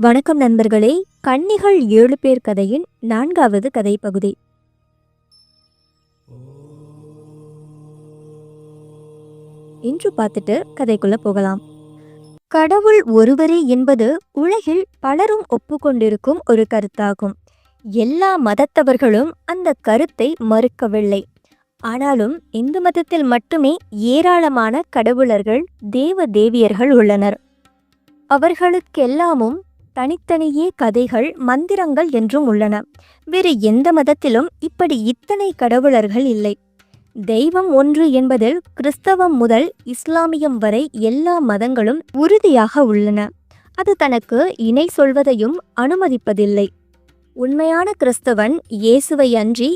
வணக்கம் நண்பர்களே. கன்னிகள் ஏழு பேர் கதையின் நான்காவது கதை பகுதி இன்று பார்த்துட்டு கதைக்குள்ள போகலாம். கடவுள் ஒருவரே என்பது உலகில் பலரும் ஒப்புக்கொண்டிருக்கும் ஒரு கருத்தாகும். எல்லா மதத்தவர்களும் அந்த கருத்தை மறுக்கவில்லை. ஆனாலும் இந்து மதத்தில் மட்டுமே ஏராளமான கடவுளர்கள் தேவ தேவியர்கள் உள்ளனர். அவர்களுக்கெல்லாமும் தனித்தனியே கதைகள் மந்திரங்கள் என்றும் உள்ளன. வேறு எந்த மதத்திலும் இப்படி இத்தனை கடவுளர்கள் இல்லை. தெய்வம் ஒன்று என்பதில் கிறிஸ்தவம் முதல் இஸ்லாமியம் வரை எல்லா மதங்களும் உறுதியாக உள்ளன. அது தனக்கு இணை சொல்வதையும் அனுமதிப்பதில்லை. உண்மையான கிறிஸ்தவன் இயேசுவை அன்றி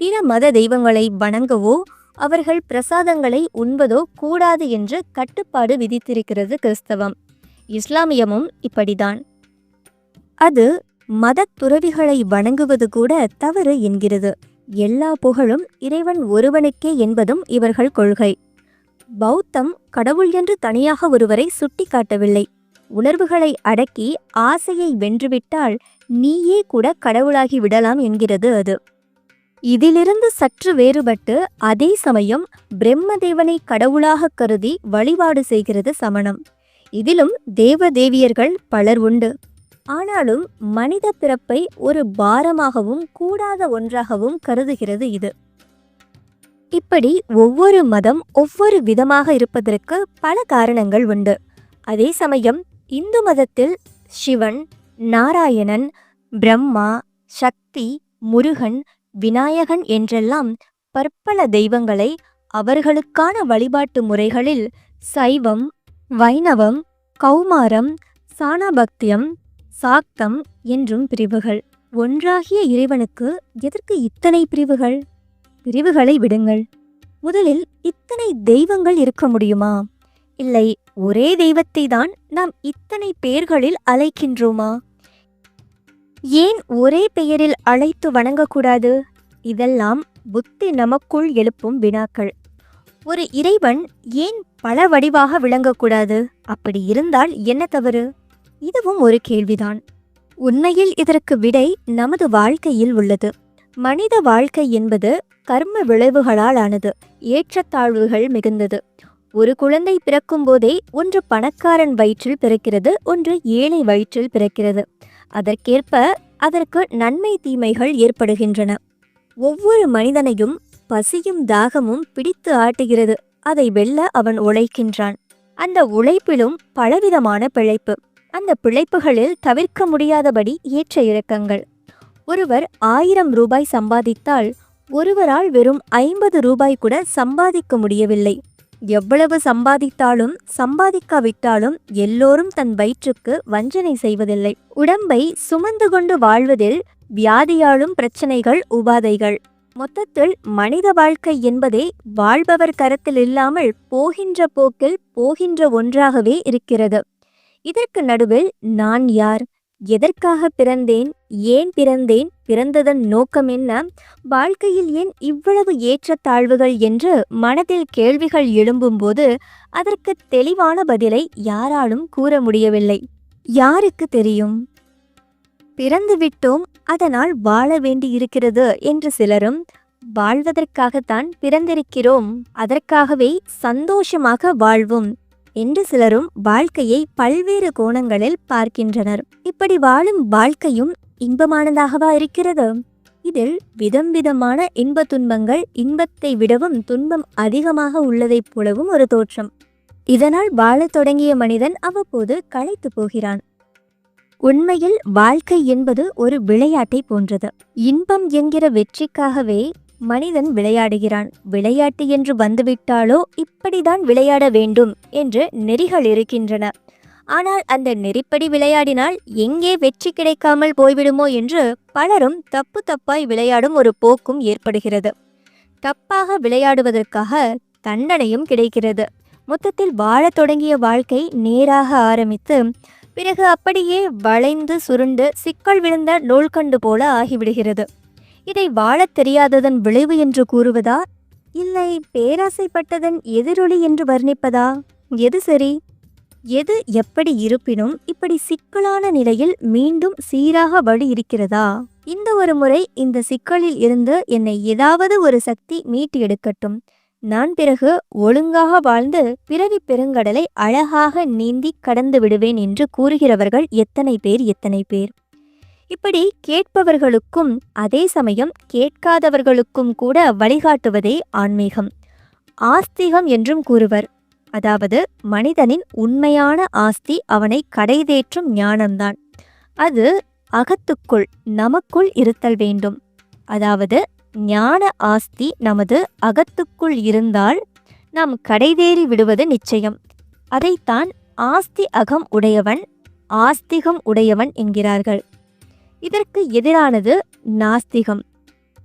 பிற மத தெய்வங்களை வணங்கவோ அவர்கள் பிரசாதங்களை உண்பதோ கூடாது என்று கட்டுப்பாடு விதித்திருக்கிறது கிறிஸ்தவம். இஸ்லாமியமும் இப்படிதான் அது மதத் துறவிகளை வணங்குவது கூட தவறு என்கிறது. எல்லா புகழும் இறைவன் ஒருவனுக்கே என்பதும் இவர்கள் கொள்கை. பௌத்தம் கடவுள் என்று தனியாக ஒருவரை சுட்டிக்காட்டவில்லை. உணர்வுகளை அடக்கி ஆசையை வென்றுவிட்டால் நீயே கூட கடவுளாகி விடலாம் என்கிறது அது. இதிலிருந்து சற்று வேறுபட்டு அதே சமயம் பிரம்மதேவனை கடவுளாக கருதி வழிபாடு செய்கிறது சமணம். இதிலும் தேவதேவியர்கள் பலர் உண்டு. ஆனாலும் மனித பிறப்பை ஒரு பாரமாகவும் கூடாத ஒன்றாகவும் கருதுகிறது இது. இப்படி ஒவ்வொரு மதம் ஒவ்வொரு விதமாக இருப்பதற்கு பல காரணங்கள் உண்டு. அதே சமயம் இந்து மதத்தில் சிவன் நாராயணன் பிரம்மா சக்தி முருகன் விநாயகன் என்றெல்லாம் பற்பல தெய்வங்களை அவர்களுக்கான வழிபாட்டு முறைகளில் சைவம் வைணவம் கௌமாரம் சாணபக்தியம் சாக்தம் என்றும் பிரிவுகள். ஒன்றாகிய இறைவனுக்கு எதற்கு இத்தனை பிரிவுகள்? பிரிவுகளை விடுங்கள். முதலில் இத்தனை தெய்வங்கள் இருக்க முடியுமா? இல்லை ஒரே தெய்வத்தை தான் நாம் இத்தனை பெயர்களில் அழைக்கின்றோமா? ஏன் ஒரே பெயரில் அழைத்து வணங்கக்கூடாது? இதெல்லாம் புத்தி நமக்குள் எழுப்பும் வினாக்கள். ஒரு இறைவன் ஏன் பல வடிவாக விளங்கக்கூடாது? அப்படி இருந்தால் என்ன தவறு? இதுவும் ஒரு கேள்விதான். உண்மையில் இதற்கு விடை நமது வாழ்க்கையில் உள்ளது. மனித வாழ்க்கை என்பது கர்ம விளைவுகளால் ஆனது ஏற்றத்தாழ்வுகள் மிகுந்தது. ஒரு குழந்தை பிறக்கும் போதே ஒன்று பணக்காரன் வயிற்றில் பிறக்கிறது ஒன்று ஏழை வயிற்றில் பிறக்கிறது. அதற்கேற்ப அதற்கு நன்மை தீமைகள் ஏற்படுகின்றன. ஒவ்வொரு மனிதனையும் பசியும் தாகமும் பிடித்து ஆட்டுகிறது அதை வெல்ல அவன் உழைக்கின்றான். அந்த உழைப்பிலும் பலவிதமான பிழைப்பு. அந்த பிழைப்புகளில் தவிர்க்க முடியாதபடி ஏற்ற இறக்கங்கள். ஒருவர் ஆயிரம் ரூபாய் சம்பாதித்தால் ஒருவரால் வெறும் ஐம்பது ரூபாய் கூட சம்பாதிக்க முடியவில்லை. எவ்வளவு சம்பாதித்தாலும் சம்பாதிக்காவிட்டாலும் எல்லோரும் தன் வயிற்றுக்கு வஞ்சனை செய்வதில்லை. உடம்பை சுமந்து கொண்டு வாழ்வதில் வியாதியாலும் பிரச்சனைகள் உபாதைகள். மொத்தத்தில் மனித வாழ்க்கை என்பதே வாழ்பவர் கரத்தில் இல்லாமல் போகின்ற போக்கில் போகின்ற ஒன்றாகவே இருக்கிறது. இதற்கு நடுவில் நான் யார்? எதற்காக பிறந்தேன்? ஏன் பிறந்தேன்? பிறந்ததன் நோக்கம் என்ன? வாழ்க்கையில் ஏன் இவ்வளவு ஏற்றத்தாழ்வுகள் என்று மனதில் கேள்விகள் எழும்பும்போது அதற்கு தெளிவான பதிலை யாராலும் கூற முடியவில்லை. யாருக்கு தெரியும்? பிறந்துவிட்டோம் அதனால் வாழ வேண்டியிருக்கிறது என்று சிலரும் வாழ்வதற்காகத்தான் பிறந்திருக்கிறோம் அதற்காகவே சந்தோஷமாக வாழ்வும் என்று சிலரும் வாழ்க்கையை பல்வேறு கோணங்களில் பார்க்கின்றனர். இப்படி வாழும் வாழ்க்கையும் இன்பமானதாகவா இருக்கிறது? இதில் விதம் விதமான இன்ப துன்பங்கள் இன்பத்தை விடவும் துன்பம் அதிகமாக உள்ளதைப் போலவும் ஒரு தோற்றம். இதனால் வாழத் தொடங்கிய மனிதன் அவ்வப்போது களைத்து போகிறான். உண்மையில் வாழ்க்கை என்பது ஒரு விளையாட்டை போன்றது. இன்பம் என்கிற வெற்றிக்காகவே மனிதன் விளையாடுகிறான். விளையாட்டு என்று வந்துவிட்டாலோ இப்படிதான் விளையாட வேண்டும் என்று நெறிகள் இருக்கின்றன. ஆனால் அந்த நெறிப்படி விளையாடினால் எங்கே வெற்றி கிடைக்காமல் போய்விடுமோ என்று பலரும் தப்பு தப்பாய் விளையாடும் ஒரு போக்கும் ஏற்படுகிறது. தப்பாக விளையாடுவதற்காக தண்டனையும் கிடைக்கிறது. மொத்தத்தில் வாழத் தொடங்கிய வாழ்க்கை நேராக ஆரம்பித்து பிறகு அப்படியே வளைந்து சுருண்டு சிக்கல் விழுந்த நூல்கண்டு போல ஆகிவிடுகிறது. இதை வாழத் தெரியாததன் விளைவு என்று கூறுவதா? இல்லை பேராசைப்பட்டதன் எதிரொலி என்று வர்ணிப்பதா? எது சரி? எது எப்படி இருப்பினும் இப்படி சிக்கலான நிலையில் மீண்டும் சீராக வழி இருக்கிறதா? இந்த ஒரு முறை இந்த சிக்கலில் இருந்து என்னை ஏதாவது ஒரு சக்தி மீட்டு எடுக்கட்டும். நான் பிறகு ஒழுங்காக வாழ்ந்து பிறவி பெருங்கடலை அழகாக நீந்தி கடந்து விடுவேன் என்று கூறுகிறவர்கள் எத்தனை பேர் எத்தனை பேர்? இப்படி கேட்பவர்களுக்கும் அதே சமயம் கேட்காதவர்களுக்கும் கூட வழிகாட்டுவதே ஆன்மீகம். ஆஸ்திகம் என்றும் கூறுவர். அதாவது மனிதனின் உண்மையான ஆஸ்தி அவனை கடைதேற்றும் ஞானம்தான். அது அகத்துக்குள் நமக்குள் இருத்தல் வேண்டும். அதாவது ஞான ஆஸ்தி நமது அகத்துக்குள் இருந்தால் நாம் கடைதேறி விடுவது நிச்சயம். அதைத்தான் ஆஸ்தி அகம் உடையவன் ஆஸ்திகம் உடையவன் என்கிறார்கள். இதற்கு எதிரானது நாஸ்திகம்.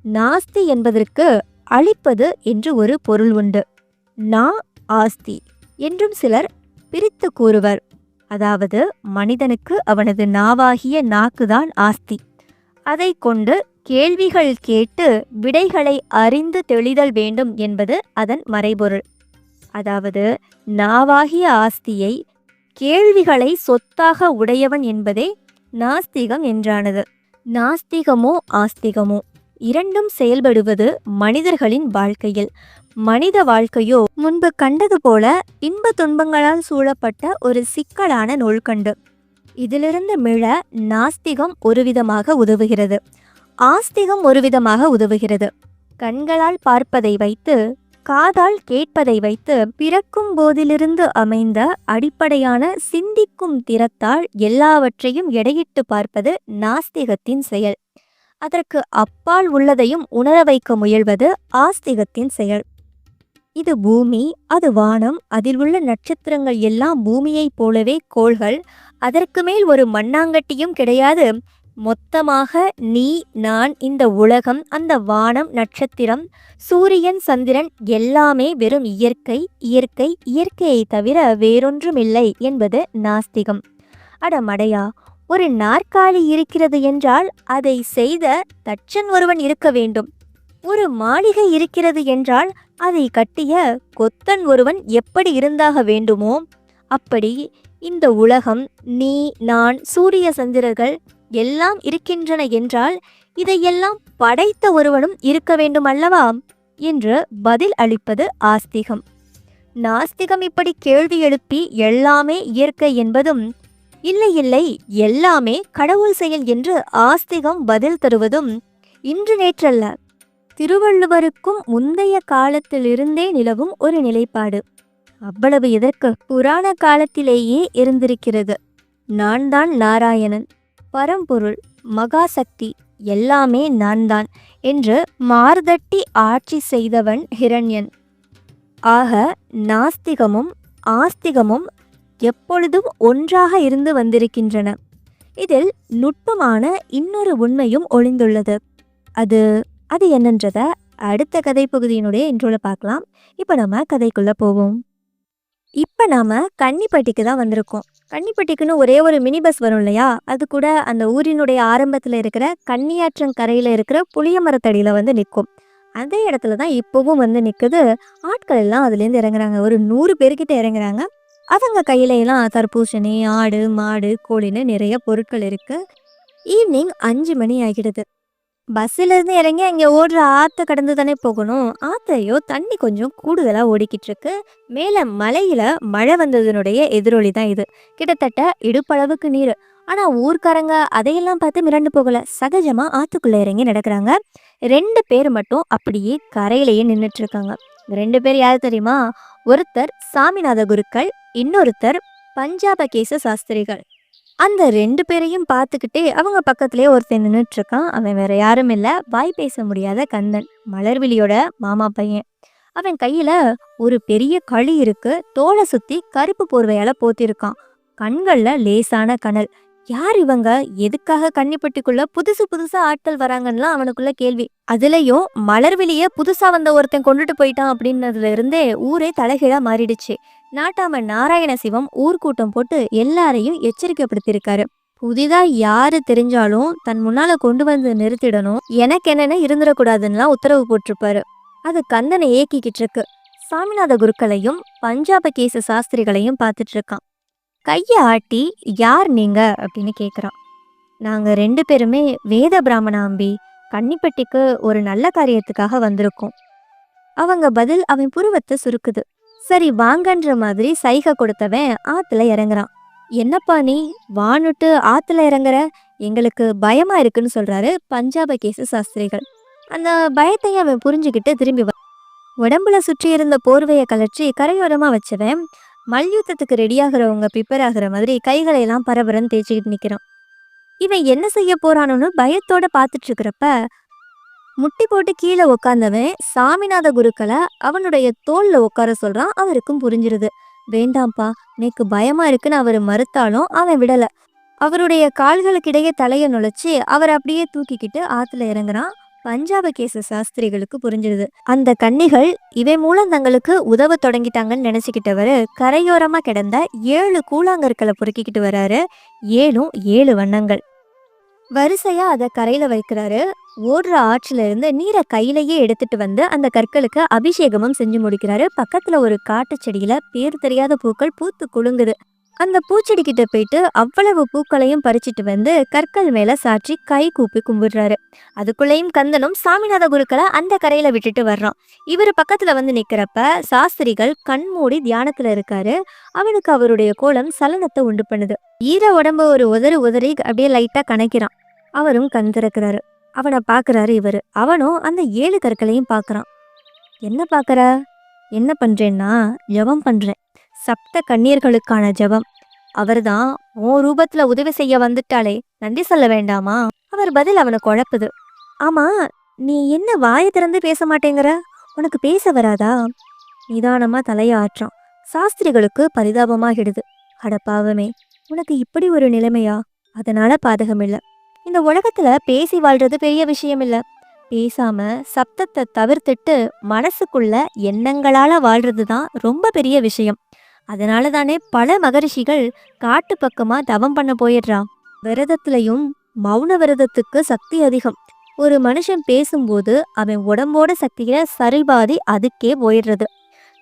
நாஸ்தி என்பதற்கு அழிப்பது என்று ஒரு பொருள் உண்டு. நா ஆஸ்தி என்றும் சிலர் பிரித்து கூறுவர். அதாவது மனிதனுக்கு அவனது நாவாகிய நாக்குதான் ஆஸ்தி. அதை கொண்டு கேள்விகள் கேட்டு விடைகளை அறிந்து தெளிதல் வேண்டும் என்பது அதன் மறைபொருள். அதாவது நாவாகிய ஆஸ்தியை கேள்விகளை சொத்தாக உடையவன் என்பதே நாஸ்திகம் என்றானது. நாஸ்திகமோ ஆஸ்திகமோ? இரண்டும் செயல்படுவது மனிதர்களின் வாழ்க்கையில். மனித வாழ்க்கையோ முன்பு கண்டது போல இன்ப துன்பங்களால் சூழப்பட்ட ஒரு சிக்கலான நூல்கண்டு. இதிலிருந்து மிழ நாஸ்திகம் ஒருவிதமாக உதவுகிறது. ஆஸ்திகம் ஒருவிதமாக உதவுகிறது. கண்களால் பார்ப்பதை வைத்து காதால் கேட்பதை வைத்து பிறக்கும் போதிலிருந்து அமைந்த அடிப்படையான சிந்திக்கும் திறத்தால் எல்லாவற்றையும் எடையிட்டு பார்ப்பது நாஸ்திகத்தின் செயல். அதற்கு அப்பால் உள்ளதையும் உணர வைக்க முயல்வது ஆஸ்திகத்தின் செயல். இது பூமி அது வானம் அதில் உள்ள நட்சத்திரங்கள் எல்லாம் பூமியைப் போலவே கோள்கள் அதற்கு மேல் ஒரு மண்ணாங்கட்டியும் கிடையாது மொத்தமாக நீ நான் இந்த உலகம் அந்த வானம் நட்சத்திரம் சூரியன் சந்திரன் எல்லாமே வெறும் இயற்கை இயற்கை இயற்கையை தவிர வேறொன்றுமில்லை என்பது நாஸ்திகம். அட மடையா ஒரு நாற்காலி இருக்கிறது என்றால் அதை செய்த தச்சன் ஒருவன் இருக்க வேண்டும். ஒரு மாளிகை இருக்கிறது என்றால் அதை கட்டிய கொத்தன் ஒருவன் எப்படி இருந்தாக வேண்டுமோ அப்படி இந்த உலகம் நீ நான் சூரிய சந்திரர்கள் எல்லாம் இருக்கின்றன என்றால் இதையெல்லாம் படைத்த ஒருவனும் இருக்க வேண்டும் அல்லவா என்று பதில் அளிப்பது ஆஸ்திகம். நாஸ்திகம் இப்படி கேள்வி எழுப்பி எல்லாமே இயற்கை என்பதும் இல்லை இல்லை எல்லாமே கடவுள் செயல் என்று ஆஸ்திகம் பதில் தருவதும் இன்று நேற்றல்ல. திருவள்ளுவருக்கும் முந்தைய காலத்திலிருந்தே நிலவும் ஒரு நிலைப்பாடு. அவ்வளவு எதற்கு? புராண காலத்திலேயே இருந்திருக்கிறது. நான் தான் நாராயணன். பரம்பொருள் மகாசக்தி எல்லாமே நான் தான் என்று மார்தட்டி ஆட்சி செய்தவன் ஹிரண்யன். ஆக நாஸ்திகமும் ஆஸ்திகமும் எப்பொழுதும் ஒன்றாக இருந்து வந்திருக்கின்றன. இதில் நுட்பமான இன்னொரு உண்மையும் ஒளிந்துள்ளது. அது அது என்னன்றத அடுத்த கதை பகுதியினுடைய இன்றோட பார்க்கலாம். இப்போ நம்ம கதைக்குள்ளே போவோம். இப்போ நாம கன்னிப்பட்டிக்கு தான் வந்திருக்கோம். கன்னிப்பட்டிக்குன்னு ஒரே ஒரு மினி பஸ் வரும் இல்லையா? அது கூட அந்த ஊரினுடைய ஆரம்பத்தில் இருக்கிற கன்னியாற்றங்கரையில் இருக்கிற புளிய மரத்தடியில் வந்து நிற்கும். அதே இடத்துல தான் இப்போவும் வந்து நிற்குது ஆட்கள் எல்லாம் அதுலேருந்து இறங்குறாங்க. ஒரு நூறு பேர்கிட்ட இறங்குறாங்க. அவங்க கையில தர்பூசணி ஆடு மாடு கோழின்னு நிறைய பொருட்கள் இருக்குது ஈவினிங் அஞ்சு மணி ஆகிடுது. பஸ்ஸில் இருந்து இறங்கி அங்கே ஓடுற ஆற்றை கடந்து தானே போகணும். ஆத்தையோ தண்ணி கொஞ்சம் கூடுதலாக ஓடிக்கிட்டு இருக்கு மேலே மலையில் மழை வந்ததனுடைய எதிரொலி தான் இது. கிட்டத்தட்ட இடுப்பளவுக்கு நீர். ஆனால் ஊர்க்காரங்க அதையெல்லாம் பார்த்து மிரண்டு போகலை. சகஜமாக ஆற்றுக்குள்ளே இறங்கி நடக்கிறாங்க. ரெண்டு பேர் மட்டும் அப்படியே கரையிலேயே நின்றுட்டு இருக்காங்க ரெண்டு பேர் யார் தெரியுமா? ஒருத்தர் சாமிநாத குருக்கள் இன்னொருத்தர் பஞ்சாபகேச சாஸ்திரிகள். அந்த ரெண்டு பேரையும் பார்த்துக்கிட்டே அவங்க பக்கத்திலே ஒருத்தன் நின்றுட்டு இருக்கான் அவன் வேற யாரும் இல்லை. வாய் பேச முடியாத கந்தன். மலர்விழியோட மாமா பையன். அவன் கையில ஒரு பெரிய களி இருக்கு. தோலை சுத்தி கருப்பு போர்வையால போத்திருக்கான். கண்கள்ல லேசான கனல். யார் இவங்க? எதுக்காக கன்னிப்பட்டிக்குள்ள புதுசு புதுசா ஆட்கள் வராங்கன்னா அவனுக்குள்ள கேள்வி. அதுலயும் மலர்விழிய புதுசா வந்த ஒருத்தன் கொண்டுட்டு போயிட்டான் அப்படின்னதுல இருந்தே ஊரே தலைகீழா மாறிடுச்சு. நாட்டாம நாராயண சிவம் ஊர்க்கூட்டம் போட்டு எல்லாரையும் எச்சரிக்கைப்படுத்தியிருக்காரு. புதிதா யாரு தெரிஞ்சாலும் தன் முன்னால கொண்டு வந்து நிறுத்திடணும். எனக்கு என்னென்ன இருந்துடக்கூடாதுன்னுலாம் உத்தரவு போட்டிருப்பாரு. அது கந்தனை ஏக்கிக்கிட்டு இருக்கு சாமிநாத குருக்களையும் பஞ்சாப கேச சாஸ்திரிகளையும் பார்த்துட்டு இருக்கான் கையை ஆட்டி யார் நீங்க? அப்படின்னு கேட்குறான் நாங்கள் ரெண்டு பேருமே வேத பிராமணாம்பி கன்னிப்பட்டிக்கு ஒரு நல்ல காரியத்துக்காக வந்திருக்கோம். அவங்க பதில் அவன் புருவத்தை சுருக்குது. சரி வாங்கன்ற மாதிரி சைகை கொடுத்தவன் ஆத்துல இறங்குறான். என்னப்பா நீ? வானுட்டு ஆத்துல இறங்குற? எங்களுக்கு பயமா இருக்குன்னு சொல்றாரு பஞ்சாப கேசு சாஸ்திரிகள். அந்த பயத்தையும் அவன் புரிஞ்சுக்கிட்டு திரும்பி வ உடம்புல சுற்றி இருந்த போர்வையை கலற்றி கரையோரமா வச்சவன் மல்யுத்தத்துக்கு ரெடியாகிறவங்க ப்ரிப்பேர் ஆகிற மாதிரி கைகளை எல்லாம் பரபரன்னு தேய்ச்சிக்கிட்டு நிக்கிறான். இவன் என்ன செய்ய போறானோன்னு பயத்தோட பார்த்துட்டு இருக்கிறப்ப முட்டி போட்டு கீழே உக்காந்தவன் சாமிநாத குருக்களை அவனுடைய தோல்ல உட்கார சொல்றான் அவருக்கும் புரிஞ்சிருது. வேண்டாம்ப்பா எனக்கு பயமா இருக்குன்னு அவர் மறுத்தாலும் அவன் விடல. அவருடைய கால்களுக்கிடையே தலையை நுழைச்சி அவர் அப்படியே தூக்கிக்கிட்டு ஆத்துல இறங்குறான். பஞ்சாப கேச சாஸ்திரிகளுக்கு புரிஞ்சிருது. அந்த கன்னிகள் இவை மூலம் தங்களுக்கு உதவ தொடங்கிட்டாங்கன்னு நினச்சிக்கிட்டவர் கரையோரமா கிடந்த ஏழு கூழாங்கற்களை பொறுக்கிக்கிட்டு வராரு. ஏழும் ஏழு வண்ணங்கள். வரிசையா அதை கரையில வைக்கிறாரு. ஓடுற ஆற்றுல இருந்து நீரை கையிலேயே எடுத்துட்டு வந்து அந்த கற்களுக்கு அபிஷேகமும் செஞ்சு முடிக்கிறாரு. பக்கத்துல ஒரு காட்டு செடியில பேர் தெரியாத பூக்கள் பூத்து குலுங்குது. அந்த பூச்செடி கிட்ட போயிட்டு அவ்வளவு பூக்களையும் பறிச்சிட்டு வந்து கற்கள் மேல சாற்றி கை கூப்பி கும்பிடுறாரு. அதுக்குள்ளேயும் கந்தனும் சாமிநாத குருக்களை அந்த கரையில விட்டுட்டு வர்றான். இவர் பக்கத்துல வந்து நிக்கிறப்ப சாஸ்திரிகள் கண்மூடி தியானத்துல இருக்காரு. அவனுக்கு அவருடைய கோலம் சலனத்தை உண்டு பண்ணுது. ஈர உடம்ப ஒரு உதறி உதறி அப்படியே லைட்டா கணக்கிறான். அவரும் கண் திறக்கிறாரு அவனை பார்க்குறாரு இவர். அவனும் அந்த ஏழு கற்களையும் பார்க்குறான் என்ன பார்க்குற என்ன பண்ணுறேன்னா ஜெபம் பண்ணுறேன் சப்த கண்ணீர்களுக்கான ஜெபம். அவர்தான் உன் ரூபத்தில் உதவி செய்ய வந்துட்டாலே நன்றி சொல்ல வேண்டாமா? அவர் பதில் அவனை குழப்புது ஆமாம் நீ என்ன வாயை திறந்து பேச மாட்டேங்கிற? உனக்கு பேச வராதா? நிதானமாக தலையை ஆற்றான். சாஸ்திரிகளுக்கு பரிதாபமாகிடுது. அட பாவமே உனக்கு இப்படி ஒரு நிலைமையா? அதனால பாதகமில்லை. இந்த உலகத்துல பேசி வாழ்றது பெரிய விஷயம் இல்ல. பேசாம சப்தத்தை தவிர்த்துட்டு மனசுக்குள்ள எண்ணங்களால வாழ்றது தான் ரொம்ப பெரிய விஷயம். அதனால தானே பல மகரிஷிகள் காட்டு பக்கமா தவம் பண்ண போயிடுறா விரதத்துலயும் மௌன விரதத்துக்கு சக்தி அதிகம். ஒரு மனுஷன் பேசும்போது அவன் உடம்போட சக்தியில சரிபாதி அதுக்கே போயிடுறது.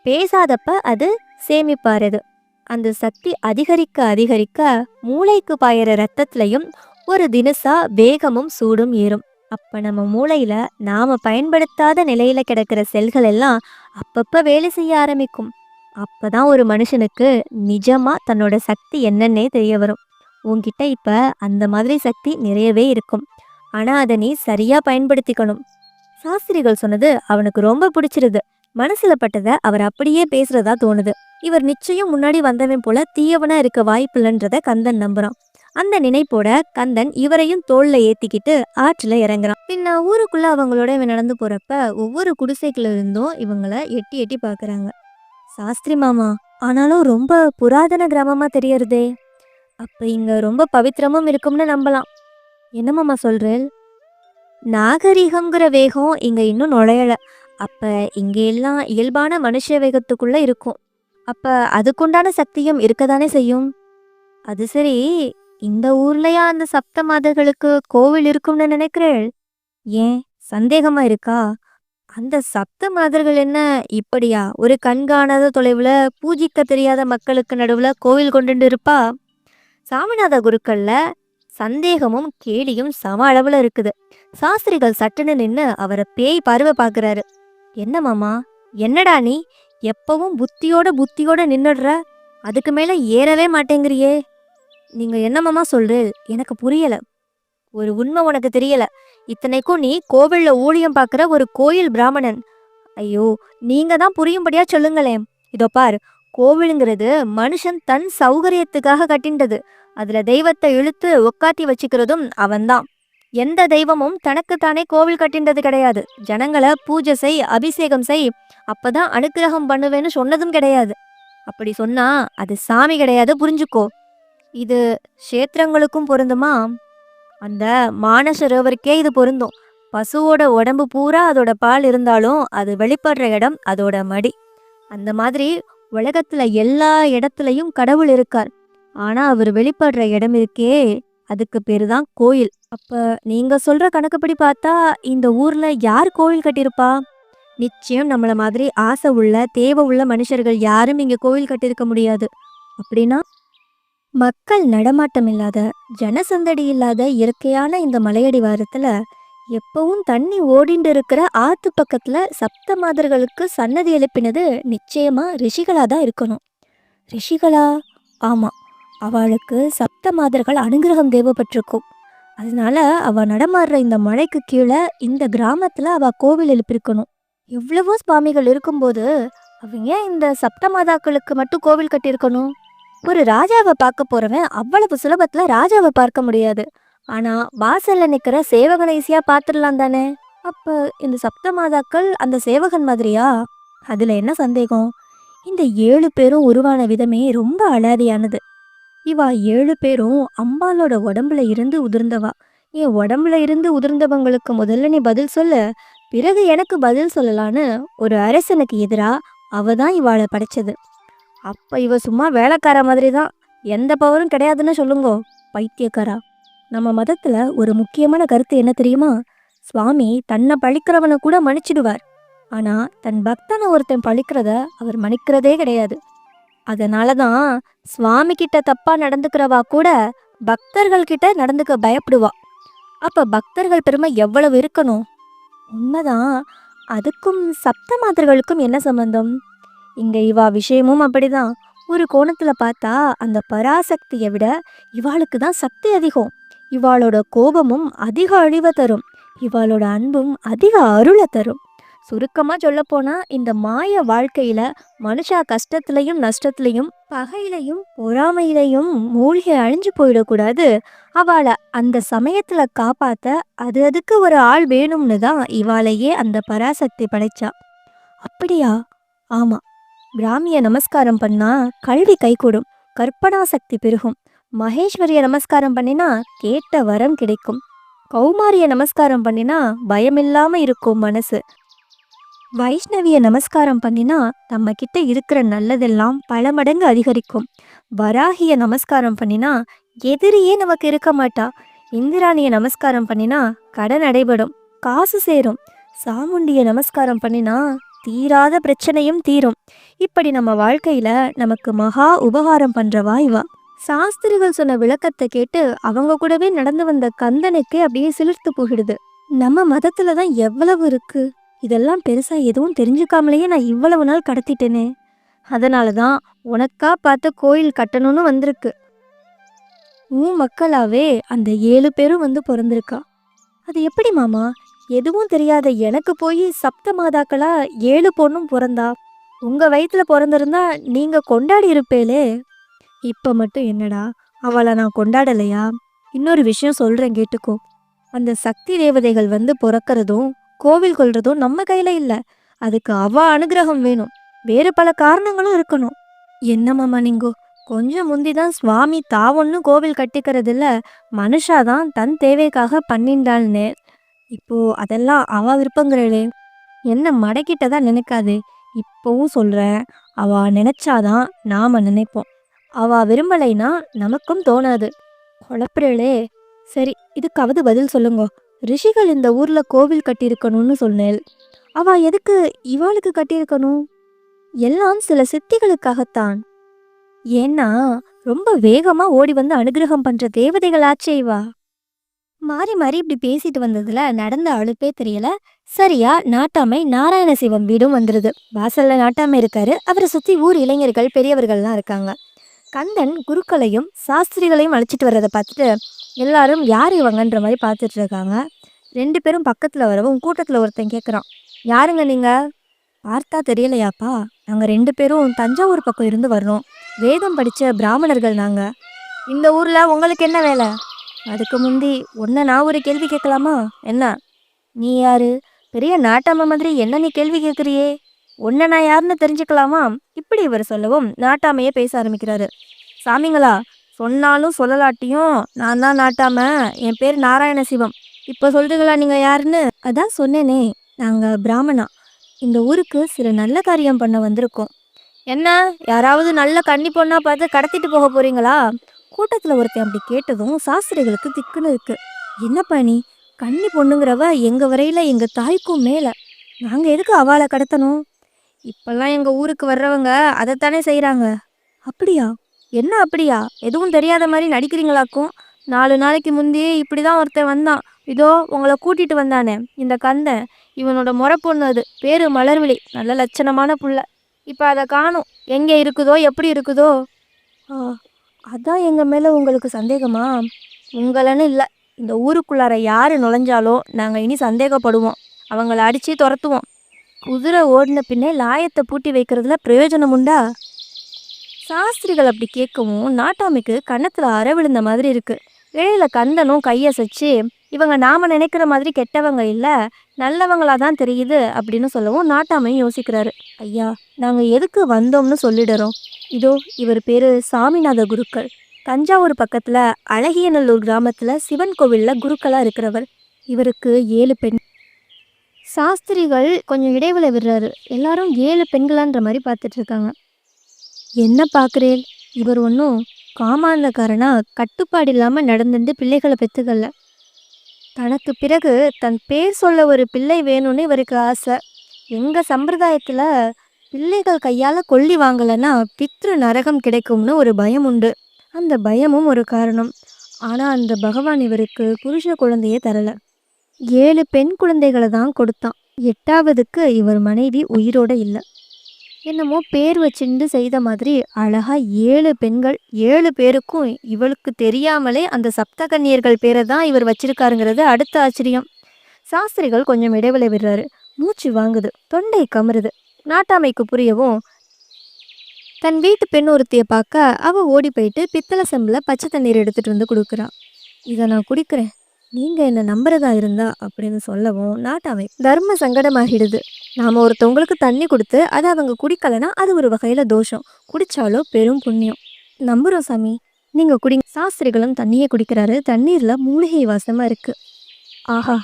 பேசாதப்ப அது சேமிப்பாருது அந்த சக்தி அதிகரிக்க அதிகரிக்க மூளைக்கு பாயிற ரத்தத்திலையும் ஒரு தினசா வேகமும் சூடும் ஏறும். அப்போ நம்ம மூளையில் நாம் பயன்படுத்தாத நிலையில் கிடக்கிற செல்கள் எல்லாம் அப்பப்போ வேலை செய்ய ஆரம்பிக்கும். அப்போ தான் ஒரு மனுஷனுக்கு நிஜமாக தன்னோட சக்தி என்னன்னே தெரிய வரும். உங்ககிட்ட இப்போ அந்த மாதிரி சக்தி நிறையவே இருக்கும். ஆனால் அதை நீ சரியாக பயன்படுத்திக்கணும். சாஸ்திரிகள் சொன்னது அவனுக்கு ரொம்ப பிடிச்சிருது. மனசில் பட்டதை அவர் அப்படியே பேசுகிறதா தோணுது. இவர் நிச்சயம் முன்னாடி வந்தவன் போல தீயவனாக இருக்க வாய்ப்பில்லைன்றத கந்தன் நம்புகிறான் அந்த நினைப்போட கந்தன் இவரையும் தோல்ல ஏத்திக்கிட்டு ஆற்றுல இறங்குறான். பின்ன ஊருக்குள்ள அவங்களோட இவன் நடந்து போறப்ப ஒவ்வொரு குடிசைக்குள்ள இருந்தும் இவங்கள எட்டி எட்டி பாக்குறாங்க. சாஸ்திரி மாமா ஆனாலும் ரொம்ப புராதன கிராமமா தெரியறதே. அப்ப இங்க ரொம்ப பவித்திரமும் இருக்கும்னு நம்பலாம். என்ன மாமா சொல்றேன் நாகரிகங்கிற வேகம் இங்க இன்னும் நுழையல. அப்ப இங்க எல்லாம் இயல்பான மனுஷ வேகத்துக்குள்ள இருக்கும். அப்ப அதுக்குண்டான சக்தியும் இருக்கதானே செய்யும்? அது சரி. இந்த ஊர்லயா அந்த சப்த மாதர்களுக்கு கோவில் இருக்கும்னு நினைக்கிறேள்? ஏன் சந்தேகமா இருக்கா? அந்த சப்த மாதர்கள் என்ன இப்படியா? ஒரு கண்காணாத தொலைவுல பூஜிக்க தெரியாத மக்களுக்கு நடுவுல கோவில் கொண்டுட்டு இருப்பா? சாமிநாத குருக்கள்ல சந்தேகமும் கேலியும் சம அளவுல இருக்குது. சாஸ்திரிகள் சட்டுன்னு நின்னு அவரை பேய் பருவ பார்க்கறாரு என்ன மாமா? என்னடா நீ? எப்பவும் புத்தியோட புத்தியோட நின்னுடுற? அதுக்கு மேல ஏறவே மாட்டேங்கிறியே. நீங்க என்னம்மா மாமா எனக்கு புரியல. ஒரு உண்மை உனக்கு தெரியல. இத்தனைக்கும் நீ கோவில்ல ஊழியம் பார்க்குற ஒரு கோயில் பிராமணன். ஐயோ நீங்க தான் புரியும்படியா சொல்லுங்களேன். இதோ பார் கோவிலுங்கிறது மனுஷன் தன் சௌகரியத்துக்காக கட்டின்றது. அதுல தெய்வத்தை இழுத்து உக்காத்தி வச்சுக்கிறதும் அவன்தான். எந்த தெய்வமும் தனக்குத்தானே கோவில் கட்டின்றது கிடையாது. ஜனங்களை பூஜை செய் அபிஷேகம் செய் அப்பதான் அனுக்கிரகம் பண்ணுவேன்னு சொன்னதும் கிடையாது. அப்படி சொன்னா அது சாமி கிடையாது புரிஞ்சுக்கோ. இது க்ஷேத்திரங்களுக்கும் பொருந்துமா? அந்த மானசரோவருக்கே இது பொருந்தும். பசுவோட உடம்பு பூரா அதோட பால் இருந்தாலும் அது வெளிப்படுற இடம் அதோட மடி. அந்த மாதிரி உலகத்துல எல்லா இடத்துலையும் கடவுள் இருக்கார். ஆனா அவர் வெளிப்படுற இடம் இருக்கே அதுக்கு பேரு தான் கோயில். அப்ப நீங்க சொல்ற கணக்குப்படி பார்த்தா இந்த ஊர்ல யார் கோயில் கட்டியிருப்பா? நிச்சயம் நம்மள மாதிரி ஆசை உள்ள தேவை உள்ள மனுஷர்கள் யாரும் இங்க கோயில் கட்டியிருக்க முடியாது. அப்படின்னா? மக்கள் நடமாட்டம் இல்லாத ஜனசந்தடி இல்லாத இயற்கையான இந்த மலையடிவாரத்தில் எப்பவும் தண்ணி ஓடிண்டு இருக்கிற ஆத்து பக்கத்தில் சப்த மாதர்களுக்கு சன்னதி எழுப்பினது நிச்சயமாக ரிஷிகளாக தான் இருக்கணும். ரிஷிகளா? ஆமாம் அவளுக்கு சப்த மாதர்கள் அனுகிரகம் தேவைப்பட்டிருக்கும். அதனால அவள் நடமாடுற இந்த மலைக்கு கீழே இந்த கிராமத்தில் அவள் கோவில் எழுப்பியிருக்கணும். எவ்வளவோ சுவாமிகள் இருக்கும்போது அவங்க ஏன் இந்த சப்த மாதாக்களுக்கு மட்டும் கோவில் கட்டியிருக்கணும்? ஒரு ராஜாவை பார்க்க போறவன் அவ்வளவு சுலபத்துல ராஜாவை பார்க்க முடியாது. ஆனா வாசல்ல நிக்கிற சேவகனை ஈஸியா பார்த்துடலாம் தானே? அப்ப இந்த சப்த மாதாக்கள் அந்த சேவகன் மாதிரியா? அதுல என்ன சந்தேகம்? இந்த ஏழு பேரும் உருவான விதமே ரொம்ப அலாதியானது. இவா ஏழு பேரும் அம்பாலோட உடம்புல இருந்து உதிர்ந்தவா. என் உடம்புல இருந்து உதிர்ந்தவங்களுக்கு முதல்ல நீ பதில் சொல்லு. பிறகு எனக்கு பதில் சொல்லலான்னு ஒரு அரசனுக்கு எதிராக அவ தான் இவாளை படைச்சது. அப்போ இவ சும்மா வேலைக்கார மாதிரி தான் எந்த பவரும் கிடையாதுன்னு சொல்லுங்கோ பைத்தியக்காரா. நம்ம மதத்தில் ஒரு முக்கியமான கருத்து என்ன தெரியுமா? சுவாமி தன்னை பழிக்கிறவனை கூட மன்னிச்சிடுவார். ஆனால் தன் பக்தனை ஒருத்தன் பழிக்கிறத அவர் மன்னிக்கிறதே கிடையாது. அதனால தான் சுவாமி கிட்ட தப்பாக நடந்துக்கிறவா கூட பக்தர்கள் கிட்ட நடந்துக்க பயப்படுவா. அப்போ பக்தர்கள் பெருமை எவ்வளவு இருக்கணும்? உண்மைதான். அதுக்கும் சப்த மாதர்களுக்கும் என்ன சம்பந்தம்? இங்கே இவா விஷயமும் அப்படிதான். ஒரு கோணத்தில் பார்த்தா அந்த பராசக்தியை விட இவாளுக்கு தான் சக்தி அதிகம். இவாளோட கோபமும் அதிக அழிவை தரும். இவாளோட அன்பும் அதிக அருளை தரும். சுருக்கமாக சொல்லப்போனால் இந்த மாய வாழ்க்கையில் மனுஷா கஷ்டத்துலையும் நஷ்டத்துலையும் பகையிலையும் பொறாமையிலையும் மூழ்கி அழிஞ்சு போயிடக்கூடாது. அவளை அந்த சமயத்தில் காப்பாற்ற அது அதுக்கு ஒரு ஆள் வேணும்னு தான் இவாளையே அந்த பராசக்தி படைச்சா. அப்படியா? ஆமாம் பிராமிய நமஸ்காரம் பண்ணா கல்வி கைகூடும் கற்பனா சக்தி பெருகும். மகேஸ்வரிய நமஸ்காரம் பண்ணினா கேட்ட வரம் கிடைக்கும். கௌமாரிய நமஸ்காரம் பண்ணினா பயமில்லாம இருக்கும் மனசு. வைஷ்ணவிய நமஸ்காரம் பண்ணினா நம்ம கிட்ட இருக்கிற நல்லதெல்லாம் பல மடங்கு அதிகரிக்கும். வராகிய நமஸ்காரம் பண்ணினா எதிரியே நமக்கு இருக்க மாட்டா. இந்திராணிய நமஸ்காரம் பண்ணினா கடன் அடைபடும் காசு சேரும். சாமுண்டிய நமஸ்காரம் பண்ணினா தீராத பிரச்சனையும் தீரும். இப்படி நம்ம வாழ்க்கையில நமக்கு மகா உபகாரம் பண்றவா இவா. சாஸ்திரிகள் சொன்ன விளக்கத்தை கேட்டு அவங்க கூடவே நடந்து வந்த கந்தனுக்கே அப்படியே சிலிர்த்து போகிடுது நம்ம மதத்துல தான் எவ்வளவு இருக்கு. இதெல்லாம் பெருசா எதுவும் தெரிஞ்சுக்காமலேயே நான் இவ்வளவு நாள் கடத்திட்டேனே. அதனால தான் உனக்கா பார்த்து கோயில் கட்டணும்னு வந்திருக்கு. உன் மக்களாவே அந்த ஏழு பேரும் வந்து பிறந்திருக்கா. அது எப்படி மாமா? எதுவும் தெரியாத எனக்கு போய் சப்த மாதாக்களா ஏழு பொண்ணும் பிறந்தா. உங்க வயிற்றுல பிறந்திருந்தா நீங்க கொண்டாடி இருப்பேலே இப்ப மட்டும் என்னடா அவளை நான் கொண்டாடலையா? இன்னொரு விஷயம் சொல்றேன் கேட்டுக்கோ. அந்த சக்தி தேவதைகள் வந்து பிறக்கறதும் கோவில் கொள்றதும் நம்ம கையில இல்ல. அதுக்கு அவ அனுகிரகம் வேணும். வேறு பல காரணங்களும் இருக்கணும். என்ன மாமா நீங்கோ கொஞ்சம் முந்தி தான் சுவாமி தாவொன்னு கோவில் கட்டிக்கிறதில்ல மனுஷாதான் தன் தேவைக்காக பண்ணிண்டாள்னே. இப்போ அதெல்லாம் அவ விருப்பங்கிறளே. என்ன மடக்கிட்டதா நினைக்காது. இப்போவும் சொல்கிறேன் அவ நினைச்சாதான் நாம் நினைப்போம். அவ விரும்பலைன்னா நமக்கும் தோணாது. குழப்புறளே. சரி இதுக்காவது பதில் சொல்லுங்க. ரிஷிகள் இந்த ஊரில் கோவில் கட்டியிருக்கணும்னு சொன்னேன் அவ எதுக்கு இவாளுக்கு கட்டியிருக்கணும்? எல்லாம் சில சித்திகளுக்காகத்தான். ஏன்னா ரொம்ப வேகமாக ஓடி வந்து அனுகிரகம் பண்ணுற தேவதைகளாச்சே இவா. மாறி மாறி இப்படி பேசிட்டு வந்ததுல நடந்த அழுப்பே தெரியல. சரியா நாட்டாமை நாராயணசிவம் வீடும் வந்துருது. வாசல்ல நாட்டாமை இருக்காரு. அவரை சுத்தி ஊர் இளைஞர்கள் பெரியவர்கள்லாம் இருக்காங்க. கந்தன் குருக்களையும் சாஸ்திரிகளையும் அழைச்சிட்டு வர்றதை பார்த்துட்டு எல்லாரும் யார் இவங்கன்ற மாதிரி பார்த்துட்டு இருக்காங்க. ரெண்டு பேரும் பக்கத்துல வரவும் கூட்டத்துல ஒருத்தன் கேட்குறான் யாருங்க நீங்க? பார்த்தா தெரியலையாப்பா. நாங்கள் ரெண்டு பேரும் தஞ்சாவூர் பக்கம் இருந்து வர்றோம். வேதம் படித்த பிராமணர்கள் நாங்கள் இந்த ஊரில் உங்களுக்கு என்ன வேலை? அதுக்கு முந்தி உன்னை நான் ஒரு கேள்வி கேட்கலாமா? என்ன? நீ யாரு? பெரிய நாட்டாம மாதிரி என்ன நீ கேள்வி கேட்குறியே? உன்னை நான் யாருன்னு தெரிஞ்சுக்கலாமா? இப்படி இவர் சொல்லவும் நாட்டாமையே பேச ஆரம்பிக்கிறாரு. சாமிங்களா சொன்னாலும் சொல்லலாட்டியும் நான் தான் நாட்டாம. என் பேர் நாராயண சிவம் இப்போ சொல்றீங்களா நீங்கள் யாருன்னு? அதான் சொன்னேனே நாங்கள் பிராமணா. இந்த ஊருக்கு சில நல்ல காரியம் பண்ண வந்திருக்கோம். என்ன? யாராவது நல்ல கண்ணி பொண்ணாக பார்த்து கடத்திட்டு போக போறீங்களா? கூட்டத்தில் ஒருத்தன் அப்படி கேட்டதும் சாஸ்திரிகளுக்கு திக்குன்னு இருக்கு. என்னப்பா நீ? கன்னி பொண்ணுங்கிறவ எங்கள் வரையில் எங்கள் தாய்க்கும் மேலே? நாங்கள் எதுக்கு அவளை கடத்தணும்? இப்போல்லாம் எங்கள் ஊருக்கு வர்றவங்க அதைத்தானே செய்கிறாங்க அப்படியா? என்ன அப்படியா? எதுவும் தெரியாத மாதிரி நடிக்கிறீங்களாக்கும்? நாலு நாளைக்கு முந்தையே இப்படி தான் ஒருத்தன் வந்தான். இதோ உங்களை கூட்டிட்டு வந்தானே இந்த கந்தன். இவனோட முறை பொண்ணு அது. பேரு மலர்விழி. நல்ல லட்சணமான புள்ள. இப்போ அதை காணும். எங்கே இருக்குதோ எப்படி இருக்குதோ? ஆ, அதான் எங்கள் மேலே உங்களுக்கு சந்தேகமா? உங்களன்னு இல்லை. இந்த ஊருக்குள்ளார யார் நுழைஞ்சாலோ நாங்கள் இனி சந்தேகப்படுவோம். அவங்கள அடித்து துரத்துவோம். குதிரை ஓடின பின்னே லாயத்தை பூட்டி வைக்கிறதுல பிரயோஜனம் உண்டா? சாஸ்திரிகள் அப்படி கேட்கவும் நாட்டாமைக்கு கன்னத்தில் அற விழுந்த மாதிரி இருக்குது இடையில கந்தனும் கையசைச்சு இவங்க நாம் நினைக்கிற மாதிரி கெட்டவங்க இல்லை நல்லவங்களாக தான் தெரியுது அப்படின்னு சொல்லவும் நாட்டாமையும் யோசிக்கிறாரு. ஐயா நாங்கள் எதுக்கு வந்தோம்னு சொல்லிடுறோம். இதோ இவர் பேரு சாமிநாத குருக்கள். தஞ்சாவூர் பக்கத்தில் அழகியநல்லூர் கிராமத்தில் சிவன் கோவிலில் குருக்களாக இருக்கிறவர். இவருக்கு ஏழு பெண். சாஸ்திரிகள் கொஞ்சம் இடைவெளி விடுறாரு. எல்லாரும் ஏழு பெண்களான்ற மாதிரி பார்த்துட்டு இருக்காங்க என்ன பார்க்குறேன் இவர் ஒன்றும் காமாந்தக்காரனா கட்டுப்பாடு இல்லாமல் நடந்துட்டு பிள்ளைகளை பெற்றுக்கல தனக்கு பிறகு தன் பேர் சொல்ல ஒரு பிள்ளை வேணும்னு இவருக்கு ஆசை. எங்கள் சம்பிரதாயத்தில் பிள்ளைகள் கையால் கொல்லி வாங்கலைன்னா பித்ரு நரகம் கிடைக்கும்னு ஒரு பயம் உண்டு. அந்த பயமும் ஒரு காரணம். ஆனால் அந்த பகவான் இவருக்கு புருஷ குழந்தையே தரலை. ஏழு பெண் குழந்தைகளை தான் கொடுத்தான். எட்டாவதுக்கு இவர் மனைவி உயிரோடு இல்லை. என்னமோ பேர் வச்சுண்டு செய்த மாதிரி அழகாக ஏழு பெண்கள் ஏழு பேருக்கும் இவளுக்கு தெரியாமலே அந்த சப்தகன்னியர்கள் பேரை தான் இவர் வச்சிருக்காருங்கிறது அடுத்த ஆச்சரியம். சாஸ்திரிகள் கொஞ்சம் இடைவெளி விடுறாரு. மூச்சு வாங்குது தொண்டை கமருது. நாட்டாமைக்கு புரியவும் தன் வீட்டு பெண் ஒருத்தியை பார்க்க அவ ஓடி போயிட்டு பித்தளை செம்பில் பச்சை தண்ணீர் எடுத்துட்டு வந்து கொடுக்குறான் இதை நான் குடிக்கிறேன். நீங்க என்ன நம்புறதா இருந்தா? அப்படின்னு சொல்லவும் நாட்டாமை தர்ம சங்கடமாகிடுது. நாம ஒருத்தவங்களுக்கு தண்ணி கொடுத்து அதை அவங்க குடிக்கலைன்னா அது ஒரு வகையில தோஷம். குடிச்சாலோ பெரும் புண்ணியம். நம்புறோம் சாமி. நீங்க குடிங்க. சாஸ்திரிகளும் தண்ணியை குடிக்கிறாரு. தண்ணீர்ல மூலிகை வாசமா இருக்கு. ஆஹா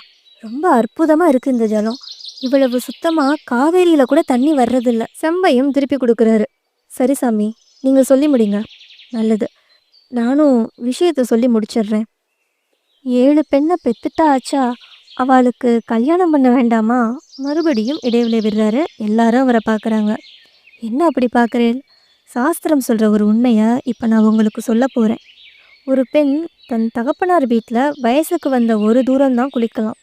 ரொம்ப அற்புதமா இருக்கு இந்த ஜலம். இவ்வளவு சுத்தமா காவேரியில கூட தண்ணி வர்றதில்ல. செம்பையும் திருப்பி கொடுக்குறாரு. சரி சாமி நீங்க சொல்லி முடிங்க. நல்லது. நானும் விஷயத்த சொல்லி முடிச்சிடுறேன். ஏழு பெண்ணை பெத்துட்டா ஆச்சா அவளுக்கு கல்யாணம் பண்ண வேண்டாமா? மறுபடியும் இடைவெளி விடுறாரு. எல்லாரும் அவரை பார்க்குறாங்க. என்ன அப்படி பார்க்குறேன் சாஸ்திரம் சொல்கிற ஒரு உண்மையை இப்போ நான் உங்களுக்கு சொல்ல போகிறேன் ஒரு பெண் தன் தகப்பனார் வீட்டில் வயசுக்கு வந்த ஒரு தூரம் தான் குளிக்கலாம்.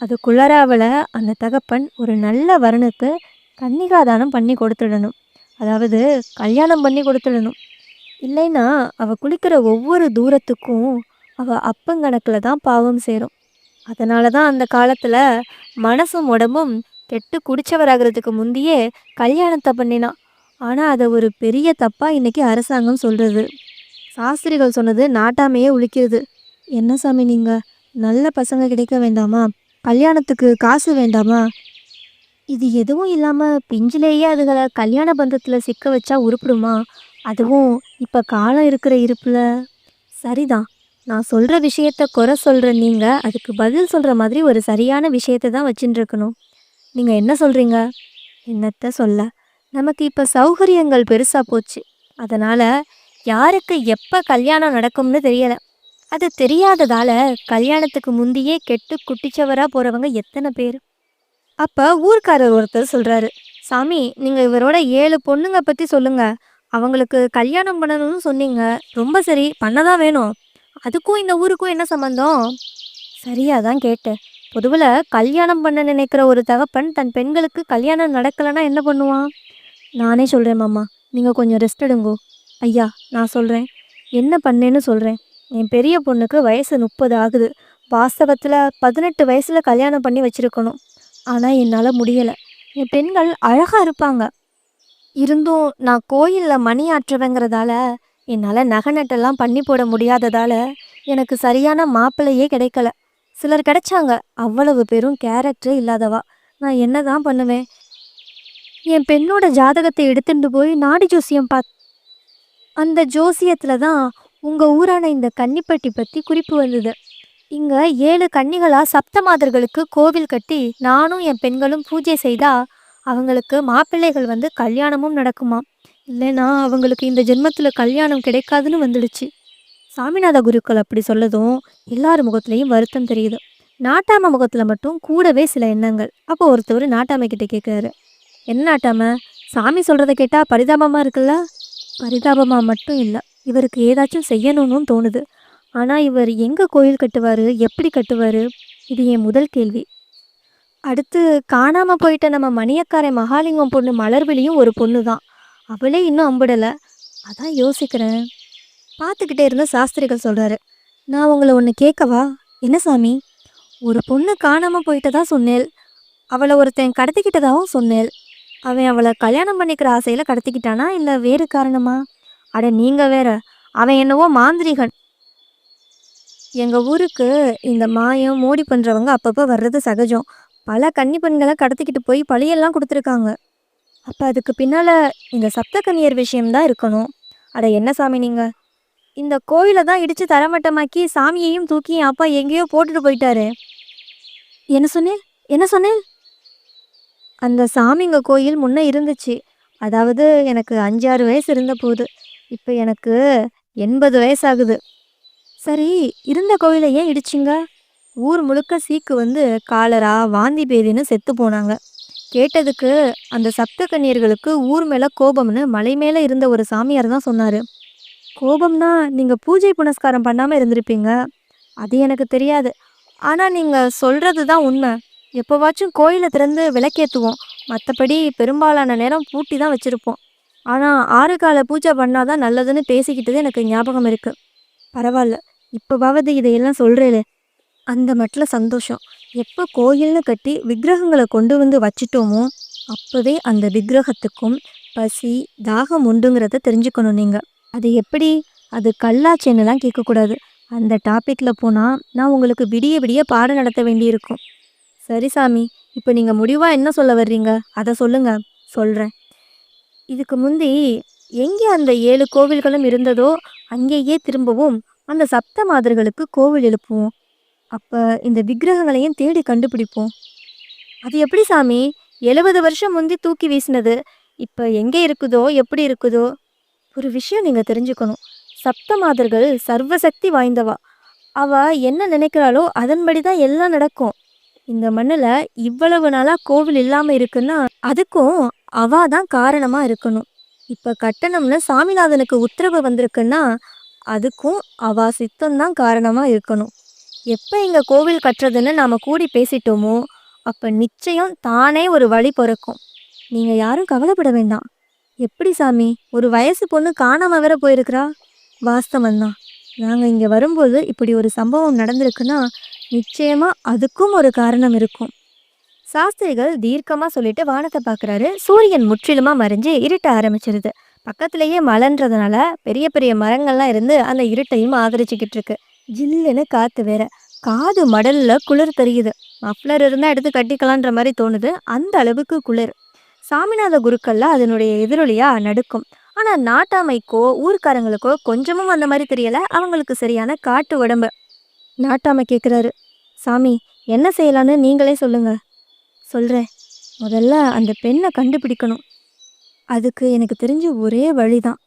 அது குளறாவில் அந்த தகப்பன் ஒரு நல்ல வரனுக்கு கன்னிகாதானம் பண்ணி கொடுத்துடணும். அதாவது கல்யாணம் பண்ணி கொடுத்துடணும். இல்லைன்னா அவள் குளிக்கிற ஒவ்வொரு தூரத்துக்கும் அவள் அப்பங்கணக்கில் தான் பாவம் சேரும். அதனால தான் அந்த காலத்தில் மனசும் உடம்பும் கெட்டு குடிச்சவராகிறதுக்கு முந்தையே கல்யாணத்தை பண்ணினான் ஆனால் அதை ஒரு பெரிய தப்பாக இன்றைக்கி அரசாங்கம் சொல்கிறது சாஸ்திரிகள் சொன்னது நாட்டாமையே உழிக்கிறது என்ன சாமி நீங்கள் நல்ல பசங்க கிடைக்க வேண்டாமா? கல்யாணத்துக்கு காசு வேண்டாமா? இது எதுவும் இல்லாமல் பிஞ்சிலேயே அதுகளை கல்யாண பந்தத்தில் சிக்க வச்சா உருப்பிடுமா? அதுவும் இப்போ காலம் இருக்கிற இருப்பில். சரிதான். நான் சொல்கிற விஷயத்த குறை சொல்கிற நீங்கள் அதுக்கு பதில் சொல்கிற மாதிரி ஒரு சரியான விஷயத்தை தான் வச்சுட்டுருக்கணும் நீங்கள் என்ன சொல்கிறீங்க என்னத்த சொல்ல? நமக்கு இப்போ சௌகரியங்கள் பெருசாக போச்சு. அதனால் யாருக்கு எப்போ கல்யாணம் நடக்கும்னு தெரியலை. அது தெரியாததால கல்யாணத்துக்கு முந்தையே கெட்டு குட்டிச்சவராக போகிறவங்க எத்தனை பேர்? அப்போ ஊர்க்காரர் ஒருத்தர் சொல்கிறாரு சாமி நீங்கள் இவரோட ஏழு பொண்ணுங்க பற்றி சொல்லுங்கள் அவங்களுக்கு கல்யாணம் பண்ணணும்னு சொன்னீங்க. ரொம்ப சரி பண்ணதான் வேணும். அதுக்கும் இந்த ஊருக்கும் என்ன சம்மந்தம் சரியா தான் கேட்டேன். பொதுவில் கல்யாணம் பண்ண நினைக்கிற ஒரு தகப்பன் தன் பெண்களுக்கு கல்யாணம் நடக்கலைன்னா என்ன பண்ணுவான்? நானே சொல்கிறேன் மாமா. நீங்கள் கொஞ்சம் ரெஸ்ட் எடுங்கோ. ஐயா நான் சொல்கிறேன் என்ன பண்ணேன்னு சொல்கிறேன் என் பெரிய பொண்ணுக்கு வயசு முப்பது ஆகுது. வாஸ்தவத்தில் பதினெட்டு வயசில் கல்யாணம் பண்ணி வச்சிருக்கணும். ஆனால் என்னால் முடியலை. என் பெண்கள் அழகாக இருப்பாங்க. இருந்தும் நான் கோயிலில் மணி ஆற்றுவேங்கிறதால என்னால் நகை நட்டெல்லாம் பண்ணி போட முடியாததால் எனக்கு சரியான மாப்பிள்ளையே கிடைக்கல. சிலர் கிடைச்சாங்க. அவ்வளவு பேரும் கேரக்டர் இல்லாதவா. நான் என்ன தான் பண்ணுவேன்? என் பெண்ணோட ஜாதகத்தை எடுத்துட்டு போய் நாடி ஜோசியம் பாத் அந்த ஜோசியத்தில் தான் உங்கள் ஊரான இந்த கன்னிப்பட்டி பற்றி குறிப்பு வந்தது. இங்கே ஏழு கன்னிகளாக சப்த மாதர்களுக்கு கோவில் கட்டி நானும் என் பெண்களும் பூஜை செய்தால் அவங்களுக்கு மாப்பிள்ளைகள் வந்து கல்யாணமும் நடக்குமா இல்லைன்னா அவங்களுக்கு இந்த ஜென்மத்தில் கல்யாணம் கிடைக்காதுன்னு வந்துடுச்சு. சாமிநாத குருக்கள் அப்படி சொல்லதும் எல்லார் முகத்துலேயும் வருத்தம் தெரியுது. நாட்டாம முகத்தில் மட்டும் கூடவே சில எண்ணங்கள். அப்போ ஒருத்தவர் நாட்டாமை கிட்டே கேட்குறாரு என்ன நாட்டாம? சாமி சொல்கிறத கேட்டால் பரிதாபமாக இருக்குல்ல? பரிதாபமாக மட்டும் இல்லை. இவருக்கு ஏதாச்சும் செய்யணும்னு தோணுது. ஆனால் இவர் எங்கே கோயில் கட்டுவார்? எப்படி கட்டுவார்? இது என் முதல் கேள்வி. அடுத்து காணாமல் போயிட்ட நம்ம மணியக்காரை மகாலிங்கம் பொண்ணு மலர்விழியும் ஒரு பொண்ணு தான் அவளே இன்னும் அம்பிடலை. அதான் யோசிக்கிறேன். பார்த்துக்கிட்டே இருந்த சாஸ்திரிகள் சொல்கிறாரு நான் உங்களை ஒன்று கேட்கவா? என்ன சாமி? ஒரு பொண்ணு காணாமல் போயிட்டதா சொன்னேன் அவளை ஒருத்தன் கடத்திக்கிட்டதாகவும் சொன்னேன் அவன் அவளை கல்யாணம் பண்ணிக்கிற ஆசையில் கடத்திக்கிட்டானா? இல்லை வேறு காரணமா? அட நீங்கள் வேற. அவன் என்னவோ மாந்திரிகன். எங்கள் ஊருக்கு இந்த மாயம் மோடி பண்ணுறவங்க அப்பப்போ வர்றது சகஜம். பல கன்னி பெண்களை கடத்திக்கிட்டு போய் பழியெல்லாம் கொடுத்துருக்காங்க. அப்போ அதுக்கு பின்னால் இந்த சப்த கன்னியர் விஷயம்தான் இருக்கணும். அட என்ன சாமி நீங்கள் இந்த கோயிலை தான் இடித்து தரமட்டமாக்கி சாமியையும் தூக்கி என் அப்பா எங்கேயோ போட்டுட்டு போயிட்டாரு. என்ன சொன்னேன்? என்ன சொன்னேன்? அந்த சாமிங்க கோயில் முன்ன இருந்துச்சு. அதாவது எனக்கு அஞ்சாறு வயசு இருந்த போது. இப்போ எனக்கு எண்பது வயசாகுது. சரி இருந்த கோயிலை ஏன் இடிச்சிங்க? ஊர் முழுக்க சீக்கு வந்து காலரா வாந்தி பேதின்னு செத்து போனாங்க. கேட்டதுக்கு அந்த சப்த கன்னியர்களுக்கு ஊர் மேலே கோபம்னு மலை மேலே இருந்த ஒரு சாமியார் தான் சொன்னார். கோபம்னா நீங்கள் பூஜை புனஸ்காரம் பண்ணாமல் இருந்திருப்பீங்க. அது எனக்கு தெரியாது. ஆனால் நீங்கள் சொல்கிறது தான் உண்மை. எப்போவாச்சும் கோயிலை திறந்து விளக்கேற்றுவோம் மற்றபடி பெரும்பாலான நேரம் பூட்டி தான் வச்சுருப்போம். ஆனால் ஆறு கால பூஜை பண்ணாதான் நல்லதுன்னு பேசிக்கிட்டது எனக்கு ஞாபகம் இருக்குது பரவாயில்ல இப்போவாவது இதையெல்லாம் சொல்கிறேலே அந்த மட்டில் சந்தோஷம். எப்போ கோயில்னு கட்டி விக்கிரகங்களை கொண்டு வந்து வச்சிட்டோமோ அப்போவே அந்த விக்கிரகத்துக்கும் பசி தாகம் உண்டுங்கிறத தெரிஞ்சுக்கணும் நீங்கள் அது எப்படி? அது கல்லாச்சேன்னுலாம் கேட்கக்கூடாது. அந்த டாப்பிக்கில் போனால் நான் உங்களுக்கு விடிய விடிய பாடம் நடத்த வேண்டியிருக்கும். சரி சாமி இப்போ நீங்கள் முடிவாக என்ன சொல்ல வர்றீங்க? அதை சொல்லுங்கள் சொல்கிறேன் இதுக்கு முந்தி எங்கே அந்த ஏழு கோவில்களும் இருந்ததோ அங்கேயே திரும்பவும் அந்த சப்த மாதர்களுக்கு கோவில் எழுப்புவோம். அப்போ இந்த விக்கிரகங்களையும் தேடி கண்டுபிடிப்போம். அது எப்படி சாமி? எழுபது வருஷம் முந்தி தூக்கி வீசினது. இப்போ எங்கே இருக்குதோ எப்படி இருக்குதோ? ஒரு விஷயம் நீங்கள் தெரிஞ்சுக்கணும். சப்த மாதர்கள் சர்வசக்தி வாய்ந்தவா. அவ என்ன நினைக்கிறாளோ அதன்படி தான் எல்லாம் நடக்கும். இந்த மண்ணில் இவ்வளவு நாளாக கோவில் இல்லாமல் இருக்குன்னா அதுக்கும் அவா தான் காரணமாக இருக்கணும். இப்போ கட்டணம்னு சாமிநாதனுக்கு உத்தரவு வந்திருக்குன்னா அதுக்கும் அவா சித்தம் தான் காரணமாக இருக்கணும். எப்போ இங்கே கோவில் கட்டுறதுன்னு நாம் கூடி பேசிட்டோமோ அப்போ நிச்சயம் தானே ஒரு வழி பிறக்கும். நீங்கள் யாரும் கவலைப்பட வேண்டாம். எப்படி சாமி ஒரு வயசு பொண்ணு காணாம வேற போயிருக்கிறா? வாஸ்தவம்தான். நாங்கள் இங்கே வரும்போது இப்படி ஒரு சம்பவம் நடந்திருக்குன்னா நிச்சயமா அதுக்கும் ஒரு காரணம் இருக்கும். சாஸ்திரிகள் தீர்க்கமாக சொல்லிட்டு வானத்தை பார்க்குறாரு. சூரியன் முற்றிலுமா மறைஞ்சு இருட்ட ஆரம்பிச்சிருது. பக்கத்துலேயே மலைன்றதுனால பெரிய பெரிய மரங்கள்லாம் இருந்து அந்த இருட்டையும் ஆதரிச்சுக்கிட்டு இருக்கு. ஜில்லுன்னு காத்து வேற. காது மடல்ல குளிர் தெரியுது. மஃப்ளர் இருந்தால் எடுத்து கட்டிக்கலான்ற மாதிரி தோணுது. அந்த அளவுக்கு குளிர். சாமிநாத குருக்கள்ல அதனுடைய எதிரொலியா நடுக்கும். ஆனா நாட்டாமைக்கோ ஊர்க்காரங்களுக்கோ கொஞ்சமும் அந்த மாதிரி தெரியல. அவங்களுக்கு சரியான காட்டு உடம்பு. நாட்டாமை கேட்குறாரு சாமி என்ன செய்யலான்னு நீங்களே சொல்லுங்கள் சொல்கிறேன் முதல்ல அந்த பெண்ணை கண்டுபிடிக்கணும். அதுக்கு எனக்கு தெரிஞ்ச ஒரே வழிதான்.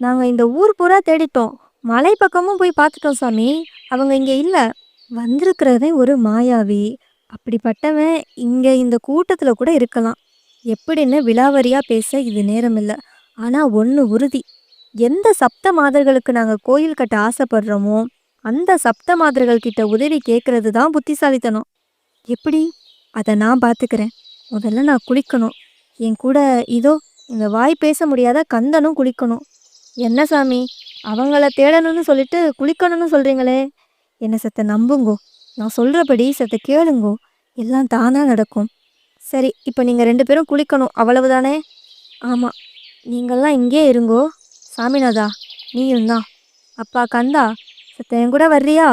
நாங்கள் இந்த ஊர் பூரா தேடிட்டோம். மலை பக்கமும் போய் பார்த்துட்டோம் சாமி. அவங்க இங்கே இல்லை. வந்திருக்கிறதே ஒரு மாயாவி. அப்படிப்பட்டவன் இங்கே இந்த கூட்டத்தில் கூட இருக்கலாம். எப்படின்னு விலாவரியாக பேச இது நேரம் இல்லை ஆனால் ஒன்று உறுதி. எந்த சப்த மாதர்களுக்கு நாங்கள் கோயில் கட்ட ஆசைப்படுறோமோ அந்த சப்த மாதர்கள் கிட்ட உதவி கேட்கறது தான் புத்திசாலித்தனம். எப்படி? அதை நான் பார்த்துக்கிறேன் முதல்ல நான் குளிக்கணும். என் கூட இதோ இந்த வாய் பேச முடியாத கந்தனும் குளிக்கணும். என்ன சாமி? அவங்கள தேடணும்னு சொல்லிட்டு குளிக்கணும்னு சொல்கிறீங்களே என்னை சத்த நம்புங்கோ? நான் சொல்கிறபடி சத்த கேளுங்கோ. எல்லாம் தானாக நடக்கும். சரி இப்போ நீங்கள் ரெண்டு பேரும் குளிக்கணும். அவ்வளவு தானே ஆமாம் நீங்கள்லாம் இங்கே இருங்கோ. சாமிநாதா நீயும் தான். அப்பா கந்தா சத்த என் கூட வர்றியா?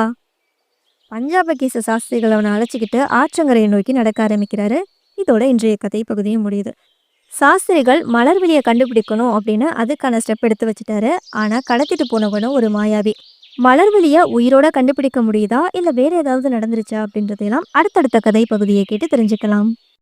பஞ்சாபகீச சாஸ்திரிகள் அவனை அழைச்சிக்கிட்டு ஆற்றங்கரையை நோக்கி நடக்க ஆரம்பிக்கிறாரு. இதோட இன்றைய கதை பகுதியும் முடியுது. சாஸ்திரிகள் மலர்விழியை கண்டுபிடிக்கணும் அப்படின்னு அதுக்கான ஸ்டெப் எடுத்து வச்சுட்டாரு. ஆனால் கடத்திட்டு போனவனும் ஒரு மாயாவி. மலர்விழியை உயிரோட கண்டுபிடிக்க முடியுதா? இல்லை வேற ஏதாவது நடந்துருச்சா? அப்படின்றதையெல்லாம் அடுத்தடுத்த கதை பகுதியை கேட்டு தெரிஞ்சுக்கலாம்.